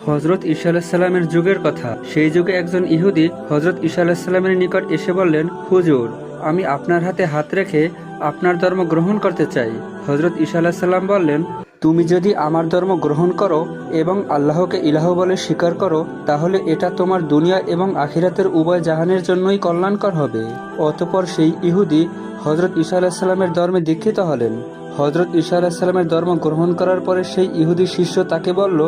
হজরত ঈশা আলাহিসাল্লামের যুগের কথা। সেই যুগে একজন ইহুদি হজরত ঈশা আলাহিসাল্লামের নিকট এসে বললেন, হুজুর, আমি আপনার হাতে হাত রেখে আপনার ধর্ম গ্রহণ করতে চাই। হজরত ঈশা আলাহিসাল্লাম বললেন, তুমি যদি আমার ধর্ম গ্রহণ করো এবং আল্লাহকে ইলাহ বলে স্বীকার করো, তাহলে এটা তোমার দুনিয়া এবং আখিরাতের উভয় জাহানের জন্যই কল্যাণকর হবে। অতপর সেই ইহুদি হজরত ঈশা আলাহিসাল্লামের ধর্মে দীক্ষিত হলেন। হজরত ঈশা আলাহিসাল্লামের ধর্ম গ্রহণ করার পরে সেই ইহুদি শিষ্য তাকে বলল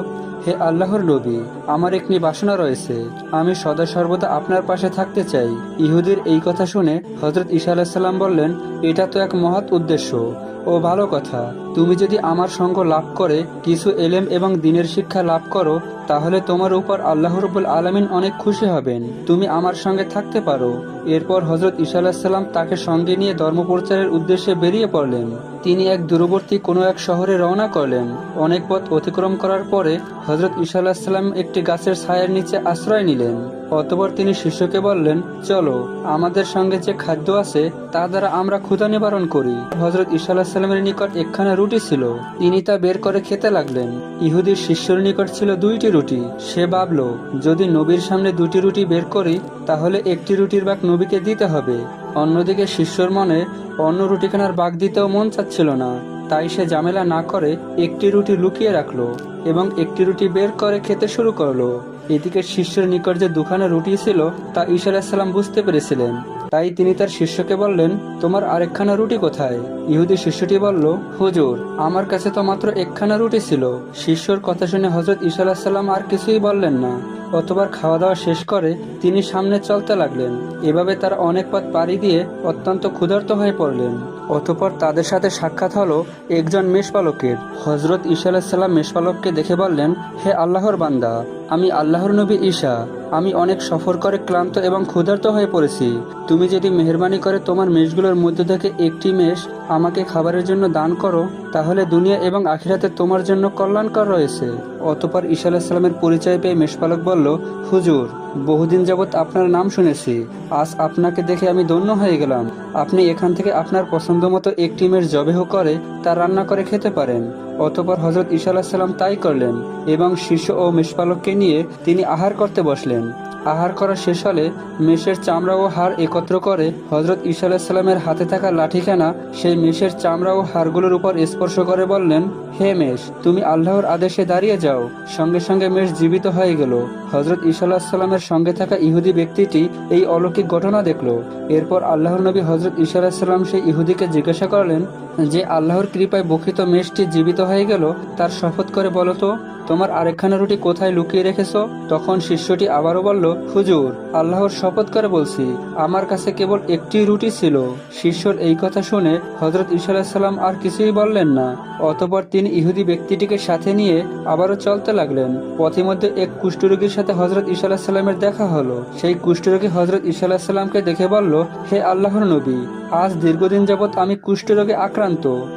হে আল্লাহর নবী, আমার একটি বাসনা রয়েছে। আমি সদা সর্বদা আপনার পাশে থাকতে চাই। ইহুদির এই কথা শুনে হজরত ঈশা আলাহিসাল্লাম বললেন, এটা তো এক মহৎ উদ্দেশ্য। ও, ভালো কথা। তুমি যদি আমার সঙ্গ লাভ করে, কিছু এলেম এবং দিনের শিক্ষা লাভ করো, তাহলে তোমার উপর আল্লাহ রবুল আলমিন অনেক খুশি হবেন। তুমি আমার সঙ্গে থাকতে পারো। এরপর হজরত ঈশা আলাহিসাল্লাম তাকে সঙ্গে নিয়ে ধর্মপ্রচারের উদ্দেশ্যে বেরিয়ে পড়লেন। তিনি এক দূরবর্তী কোনো এক শহরে রওনা করলেন। অনেক পথ অতিক্রম করার পরে হজরত ঈশা আলাহিসাল্লাম একটি গাছের ছায়ের নিচে আশ্রয় নিলেন। অতপর তিনি শিষ্যকে বললেন, চলো, আমাদের সঙ্গে যে খাদ্য আছে, তা দ্বারা আমরা ক্ষুধা নিবারণ করি। হজরত ঈশা আলাহিসাল্লামের নিকট একখানা রুটি ছিল। তিনি তা বের করে খেতে লাগলেন। ইহুদির শিষ্যর নিকট ছিল দুইটি রুটি। সে ভাবল, যদি নবীর সামনে দুটি রুটি বের করি, তাহলে একটি রুটির বাক নবীকে দিতে হবে। অন্যদিকে শিষ্যর মনে অন্য রুটিখানার বাগ দিতেও মন চাচ্ছিল না। তাই সে ঝামেলা না করে একটি রুটি লুকিয়ে রাখল এবং একটি রুটি বের করে খেতে শুরু করল। এদিকে শিষ্যের নিকট যে দুখানা রুটি ছিল, তা ঈশা আলাহিসাল্লাম বুঝতে পেরেছিলেন। তাই তিনি তার শিষ্যকে বললেন, তোমার আরেকখানা রুটি কোথায়? ইহুদি শিষ্যটি বলল, হুজুর, আমার কাছে তো মাত্র একখানা রুটি ছিল। শিষ্যর কথা শুনে হজরত ঈশা আলাহিসাল্লাম আর কিছুই বললেন না। অতবার খাওয়া দাওয়া শেষ করে তিনি সামনে চলতে লাগলেন। এভাবে তার অনেক পথ পাড়ি দিয়ে অত্যন্ত ক্ষুধার্ত হয়ে পড়লেন। অতপর তাদের সাথে সাক্ষাৎ হলো একজন মেষপালকের। হজরত ঈশা আলাহিসাল্লাম মেষপালককে দেখে বললেন, হে আল্লাহর বান্দা আমি আল্লাহর নবী ঈশা। আমি অনেক সফর করে ক্লান্ত এবং ক্ষুধার্ত হয়ে পড়েছি। তুমি যদি মেহরবানি করে তোমার মেষগুলোর মধ্যে থেকে একটি মেষ আমাকে খাবারের জন্য দান করো, তাহলে দুনিয়া এবং আখিরাতে তোমার জন্য কল্যাণকর রয়েছে। অতপর ঈশা আলাহিসাল্লামের পরিচয় পেয়ে মেষপালক বলল, হুজুর, বহুদিন যাবৎ আপনার নাম শুনেছি। আজ আপনাকে দেখে আমি ধন্য হয়ে গেলাম। আপনি এখান থেকে আপনার পছন্দ মতো একটি মেষ জবেহ করে, তা রান্না করে খেতে পারেন। অতপর হজরত ঈশা আলাহিসাল্লাম তাই করলেন এবং শিশু ও মেষপালককে নিয়ে তিনি আহার করতে বসলেন। আহার করা শেষ হলে মেষের চামড়া ও হাড় একত্র করে হজরত ঈশা আলাহিসাল্লামের হাতে থাকা লাঠিখানা সেই মেষের চামড়া ও হাড়গুলোর উপর স্পর্শ করে বললেন, হে মেষ, তুমি আল্লাহর আদেশে দাঁড়িয়ে যাও। সঙ্গে সঙ্গে মেষ জীবিত হয়ে গেল। হজরত ঈশা আলাহিসাল্লামের সঙ্গে থাকা ইহুদি ব্যক্তিটি এই অলৌকিক ঘটনা দেখল। এরপর আল্লাহর নবী হজরত ঈশা আলাহিসাল্লাম সেই ইহুদিকে জিজ্ঞাসা করলেন যে আল্লাহর কৃপায় বক্ষিত মেষটি জীবিত হয়ে গেল, তার শপথ করে বলো তো, তোমার আরেকখানা রুটি কোথায় লুকিয়ে রেখেছ? তখন শিষ্যটি আবারও বলল, হুজুর, আল্লাহর শপথ করে বলছি, আমার কাছে কেবল একটি রুটি ছিল। শিষ্যর এই কথা শুনে হজরত ঈশা আর কিছুই বললেন না। অতপর তিনি ইহুদি ব্যক্তিটিকে সাথে নিয়ে আবারও চলতে লাগলেন। পথিমধ্যে এক কুষ্ঠরোগীর সাথে হজরত ঈশা সাল্লামের দেখা হলো। সেই কুষ্ঠরোগী হজরত ঈশা সাল্লামকে দেখে বলল, হে আল্লাহর নবী, আজ দীর্ঘদিন যাবৎ আমি কুষ্ঠরোগে আক্রান্ত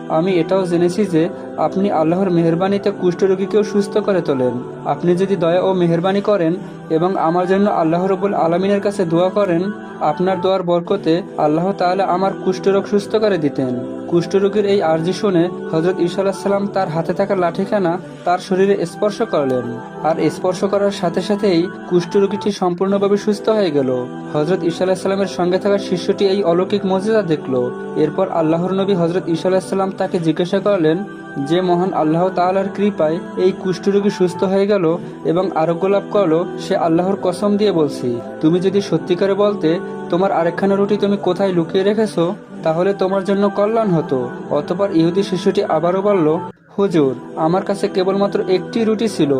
আমি এটাও জেনেছি যে আপনি আল্লাহর মেহরবানিতে কুষ্ঠরোগীকেও সুস্থ করে তোলেন। আপনি যদি দয়া ও মেহরবানি করেন এবং আমার জন্য আল্লাহ রবুল আলমিনের কাছে দোয়া করেন, আপনার দোয়ার বরকতে আল্লাহ তাআলা আমার কুষ্ঠরোগ সুস্থ করে দিতেন। কুষ্ঠরোগীর এই আর্জি শুনে হজরত ঈশা সাল্লাম তার হাতে থাকা লাঠিখানা তার শরীরে স্পর্শ করলেন। আর স্পর্শ করার সাথে সাথেই কুষ্ঠরোগীটি সম্পূর্ণভাবে সুস্থ হয়ে গেল। হজরত ঈশা সাল্লামের সঙ্গে থাকা শিষ্যটি এই অলৌকিক মর্যাদা দেখল। এরপর আল্লাহর নবী হজরত ঈশা সাল্লাম তাকে জিজ্ঞাসা করলেন যে মহান আল্লাহ তাআলার কৃপায় এই কুষ্ঠরোগী সুস্থ হয়ে গেল এবং আরোগ্য লাভ করল, সে আল্লাহর কসম দিয়ে বলছি, তুমি যদি সত্যিকারে বলতে তোমার আরেকখানা রুটি তুমি কোথায় লুকিয়ে রেখেছো, তাহলে তোমার জন্য কল্যাণ হতো। অতপর ইহুদি শিশুটি আবারও বলল, হুজুর, আমার কাছে কেবলমাত্র একটি রুটি ছিল,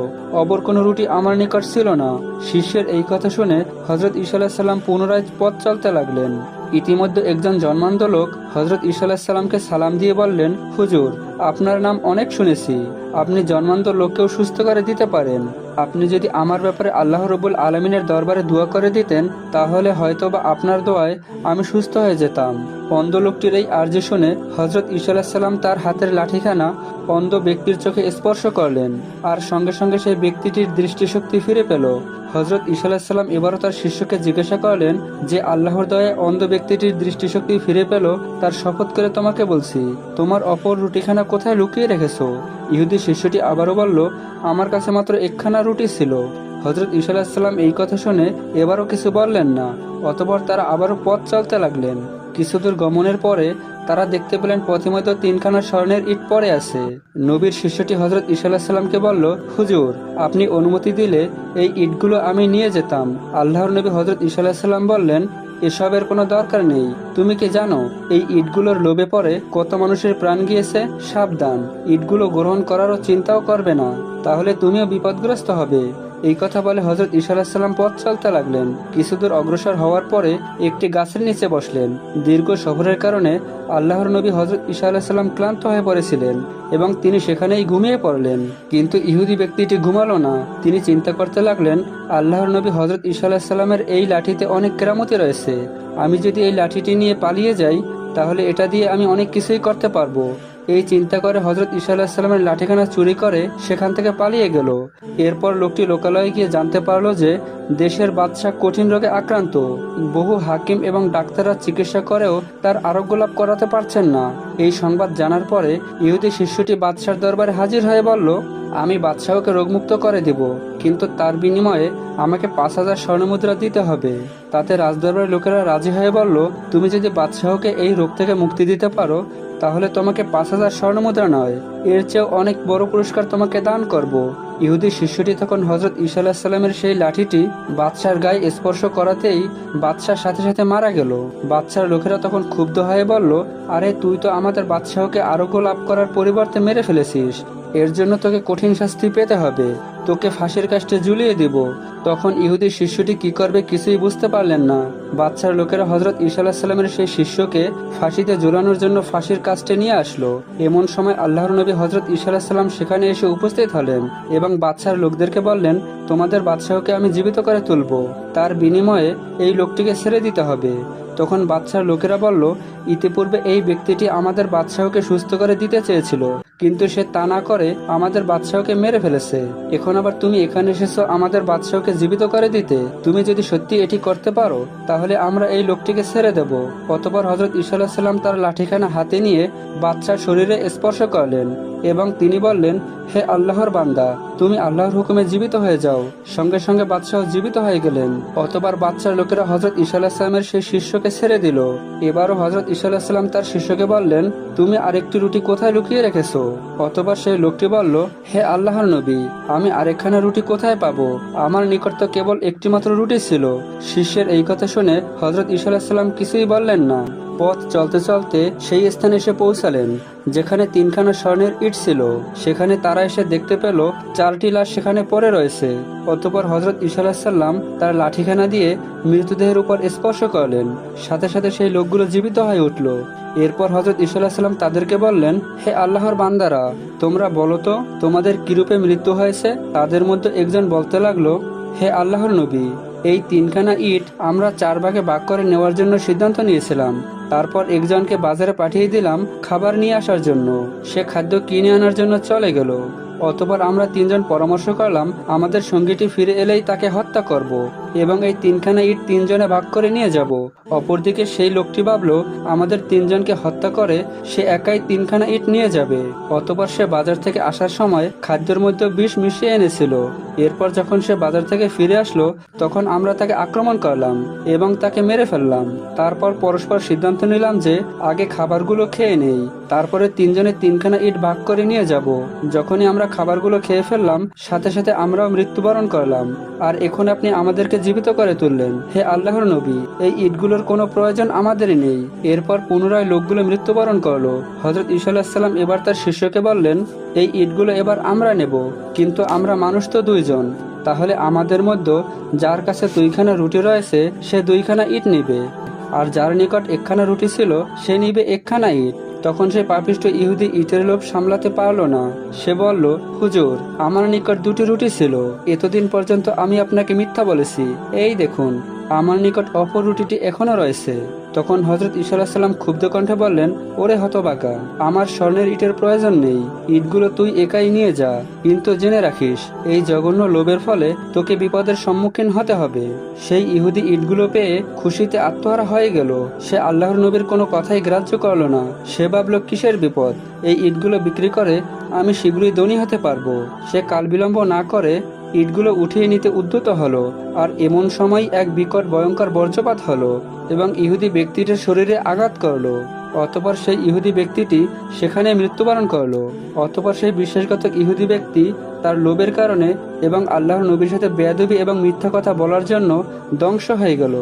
অপর কোনো রুটি আমার নিকট ছিল না। শিষ্যের এই কথা শুনে হজরত ঈশা সাল্লাম পুনরায় পথ চলতে লাগলেন। ইতিমধ্যে একজন জন্মান্ধ লোক হজরত ঈশা সাল্লামকে সালাম দিয়ে বললেন, হুজুর আপনার নাম অনেক শুনেছি। আপনি জন্মান্ধ লোককেও সুস্থ করে দিতে পারেন। আপনি যদি আমার ব্যাপারে আল্লাহ রবুল আলমিনের দরবারে দোয়া করে দিতেন, তাহলে হয়তো বা আপনার দোয়ায় আমি সুস্থ হয়ে যেতাম। অন্ধ লোকটির এই আর্জি শুনে হজরত ঈশা সাল্লাম তার হাতের লাঠিখানা অন্ধ ব্যক্তির চোখে স্পর্শ করলেন, আর সঙ্গে সঙ্গে সেই ব্যক্তিটির দৃষ্টিশক্তি ফিরে পেল। হজরত ঈশা সাল্লাম এবারও তার শিষ্যকে জিজ্ঞাসা করলেন যে, আল্লাহর দয়ায় অন্ধ ব্যক্তিটির দৃষ্টিশক্তি ফিরে পেল? তার শপথ করে তোমাকে বলছি, তোমার অপর রুটিখানা লাঠিখানা কোথায় লুকিয়ে রেখেছো? ইহুদি শিষ্যটি আবারও বলল, আমার কাছে মাত্র একখানা রুটি ছিল। হজরত আলাহিসাল্লাম এই কথা শুনে এবারও কিছু বললেন না, অতপর তারা আবারও পথ চলতে লাগলেন। কিছুদূর গমনের পরে তারা দেখতে পেলেন পথিমধ্যে তিনখানা স্বর্ণের ইট পরে আছে। নবীর শিষ্যটি হজরত ঈসা আলাহিসাল্লামকে বলল, হুজুর, আপনি অনুমতি দিলে এই ইটগুলো আমি নিয়ে যেতাম। আল্লাহর নবী হজরত আলাহিসাল্লাম বললেন এসবের কোনো দরকার নেই। তুমি কি জানো, এই ইটগুলোর লোভে পড়ে কত মানুষের প্রাণ গিয়েছে? সাবধান, ইটগুলো গ্রহণ করারও চিন্তাও করবে না। তাহলে তুমিও বিপদগ্রস্ত হবে। এই কথা বলে হজরত ঈসা আলাহিসাল্লাম পথ চলতে লাগলেন। কিছুদূর অগ্রসর হওয়ার পরে একটি গাছের নিচে বসলেন। দীর্ঘ সফরের কারণে আল্লাহর নবী হজরত ঈসা আলাহিসাল্লাম ক্লান্ত হয়ে পড়েছিলেন এবং তিনি সেখানেই ঘুমিয়ে পড়লেন। কিন্তু ইহুদি ব্যক্তিটি ঘুমালো না। তিনি চিন্তা করতে লাগলেন, আল্লাহর নবী হজরত ঈসা আলাহিসাল্লামের এই লাঠিতে অনেক কেরামতি রয়েছে। আমি যদি এই লাঠিটি নিয়ে পালিয়ে যাই, তাহলে এটা দিয়ে আমি অনেক কিছুই করতে পারব। এই চিন্তা করে হজরত ঈশা আলাহিসাল্লামের লাঠিখানা চুরি করে সেখান থেকে পালিয়ে গেল। এরপর লোকটি লোকালয়ে গিয়ে জানতে পারল যে দেশের বাদশাহ কঠিন রোগে আক্রান্ত। বহু হাকিম এবং ডাক্তাররা চিকিৎসা করেও তার আরোগ্য লাভ করাতে পারছেন না। এই সংবাদ জানার পরে ইহুদি শিষ্যটি বাদশার দরবারে হাজির হয়ে বলল আমি বাদশাহকে রোগমুক্ত করে দেব, কিন্তু তার বিনিময়ে আমাকে পাঁচ হাজার স্বর্ণমুদ্রা দিতে হবে। তাতে রাজদরবারের লোকেরা রাজি হয়ে বলল, তুমি যদি বাদশাহকে এই রোগ থেকে মুক্তি দিতে পারো, তাহলে তোমাকে পাঁচ হাজার স্বর্ণমুদ্রা নয়। এর চেয়েও অনেক বড় পুরস্কার তোমাকে দান করব। ইহুদি শিষ্যটি তখন হজরত ঈসা আলাহিসাল্লামের সেই লাঠিটি বাদশার গায়ে স্পর্শ করাতেই বাদশার সাথে সাথে মারা গেল। বাদশার লোকেরা তখন ক্ষুব্ধ হয়ে বলল, আরে, তুই তো আমাদের বাদশাহকে আরোগ্য লাভ করার পরিবর্তে মেরে ফেলেছিস। এর জন্য তোকে কঠিন শাস্তি পেতে হবে। তোকে ফাঁসির কাষ্টে ঝুলিয়ে দিব। তখন ইহুদি শিষ্যটি কি করবে কিছুই বুঝতে পারলেন না। বাচ্চার লোকেরা হজরত ঈসা আলাহিসাল্লামের সেই শিষ্যকে ফাঁসিতে ঝুলানোর জন্য ফাঁসির কাজটে নিয়ে আসলো। এমন সময় আল্লাহর নবী হজরত ঈসা আলাহিসাল্লাম সেখানে এসে উপস্থিত হলেন এবং বাচ্চার লোকদেরকে বললেন, তোমাদের বাদশাহকে আমি জীবিত করে তুলব। তার বিনিময়ে এই লোকটিকে ছেড়ে দিতে হবে। তখন বাদশার লোকেরা বলল, ইতিপূর্বে এই ব্যক্তিটি আমাদের বাদশাহকে সুস্থ করে দিতে চেয়েছিল। কিন্তু সে তা না করে আমাদের বাদশাহকে মেরে ফেলেছে। এখন আবার তুমি এখানে এসেছ আমাদের বাদশাহকে জীবিত করে দিতে। তুমি যদি সত্যি এটি করতে পারো, তাহলে আমরা এই লোকটিকে ছেড়ে দেব। অতপর হজরত ঈসা আলাহিসাল্লাম তার লাঠিখানা হাতে নিয়ে বাচ্চার শরীরে স্পর্শ করলেন। এবং তিনি বললেন, হে আল্লাহর বান্দা, তুমি আল্লাহর হুকুমে জীবিত হয়ে যাও। সঙ্গে সঙ্গে বাদশাহ জীবিত হয়ে গেলেন। অতবার বাচ্চার লোকেরা হজরত আলাহিসাল্লামের সেই শিষ্যকে ছেড়ে দিল। এবারও হজরত আলাহিসাল্লাম তার শিষ্যকে বললেন, তুমি আরেকটি রুটি কোথায় লুকিয়ে রেখেছো? অতবার সেই লোকটি বলল, হে আল্লাহর নবী, আমি আরেকখানা রুটি কোথায় পাবো? আমার নিকট তো কেবল একটি মাত্র রুটি ছিল। শিষ্যের এই কথা শুনে হজরত আলাহিসাল্লাম কিছুই বললেন না। পথ চলতে চলতে সেই স্থানে এসে পৌঁছালেন। যেখানে তিনখানা স্বর্ণের ইট ছিল, সেখানে তারা এসে দেখতে পেল চারটি লাশ সেখানে পড়ে রয়েছে। অতপর হজরত ঈসা আলাহিসাল্লাম তার লাঠিখানা দিয়ে মৃতদেহের উপর স্পর্শ করলেন। সাথে সাথে সেই লোকগুলো জীবিত হয়ে উঠল। এরপর হজরত আলাহিসাল্লাম তাদেরকে বললেন, হে আল্লাহর বান্দারা, তোমরা বলো তো, তোমাদের কিরূপে মৃত্যু হয়েছে? তাদের মধ্যে একজন বলতে লাগল, হে আল্লাহর নবী। এই তিনখানা ইট আমরা চার ভাগে ভাগ করে নেওয়ার জন্য সিদ্ধান্ত নিয়েছিলাম। তারপর একজনকে বাজারে পাঠিয়ে দিলাম খাবার নিয়ে আসার জন্য। সে খাদ্য কিনে আনার জন্য চলে গেল। অতপর আমরা তিনজন পরামর্শ করলাম, আমাদের সঙ্গীটি ফিরে এলেই তাকে হত্যা করব এবং এই তিনখানা ইট তিনজনে ভাগ করে নিয়ে যাব। অপরদিকে সেই লোকটি ভাবলো, আমাদের তিনজনকে হত্যা করে সে একাই তিনখানা ইট নিয়ে যাবে। অতপর সে বাজার থেকে আসার সময় খাদ্যের মধ্যে বিষ মিশিয়ে এনেছিল। এরপর যখন সে বাজার থেকে ফিরে আসলো, তখন আমরা তাকে আক্রমণ করলাম এবং তাকে মেরে ফেললাম। তারপর পরস্পর সিদ্ধান্ত নিলাম যে, আগে খাবারগুলো খেয়ে নেই। তারপরে তিনজনে তিনখানা ইট ভাগ করে নিয়ে যাব। যখনই আমরা খাবারগুলো খেয়ে ফেললাম, সাথে সাথে আমরাও মৃত্যুবরণ করলাম। আর এখন আপনি আমাদেরকে জীবিত করে তুললেন। হে আল্লাহর নবী, এই ইটগুলোর কোনো প্রয়োজন আমাদেরই নেই। এরপর পুনরায় লোকগুলো মৃত্যুবরণ করল। হজরত আলাহিসাল্লাম এবার তার শিষ্যকে বললেন, এই ইটগুলো এবার আমরা নেব, কিন্তু আমরা মানুষ তো দুইজন। তাহলে আমাদের মধ্যে যার কাছে দুইখানা রুটি রয়েছে, সে দুইখানা ইট নিবে। আর যার নিকট একখানা রুটি ছিল, সে নিবে একখানা ইট। তখন সে পাপিষ্ট ইহুদি ইটের লোভ সামলাতে পারল না। সে বলল, হুজুর, আমার নিকট দুটি রুটি ছিল। এতদিন পর্যন্ত আমি আপনাকে মিথ্যা বলেছি। এই দেখুন, আমার নিকট অপর রুটিটি এখনও রয়েছে। তখন হজরত আলাহিসাল্লাম ক্ষুব্ধ কণ্ঠে বললেন, ওরে হতবাকা, আমার স্বর্ণের ইটের প্রয়োজন নেই। ইটগুলো তুই একাই নিয়ে যা, কিন্তু জেনে রাখিস, এই জঘন্য লোভের ফলে তোকে বিপদের সম্মুখীন হতে হবে। সেই ইহুদি ইটগুলো পেয়ে খুশিতে আত্মহারা হয়ে গেল। সে আল্লাহর নবীর কোনো কথাই গ্রাহ্য করল না। সে ভাবলো, কিসের বিপদ? এই ইটগুলো বিক্রি করে আমি শীঘ্রই ধনী হতে পারব। সে কাল বিলম্ব না করে ইটগুলো উঠিয়ে নিতে উদ্যত হলো, আর এমন সময় এক বিকট ভয়ঙ্কর বর্জ্যপাত হলো এবং ইহুদি ব্যক্তিটির শরীরে আঘাত করল, অতপর সেই ইহুদি ব্যক্তিটি সেখানে মৃত্যুবরণ করল, অতপর সেই বিশ্বাসঘাতক ইহুদি ব্যক্তি তার লোভের কারণে এবং আল্লাহর নবীর সাথে বেয়াদবি এবং মিথ্যা কথা বলার জন্য ধ্বংস হয়ে গেল।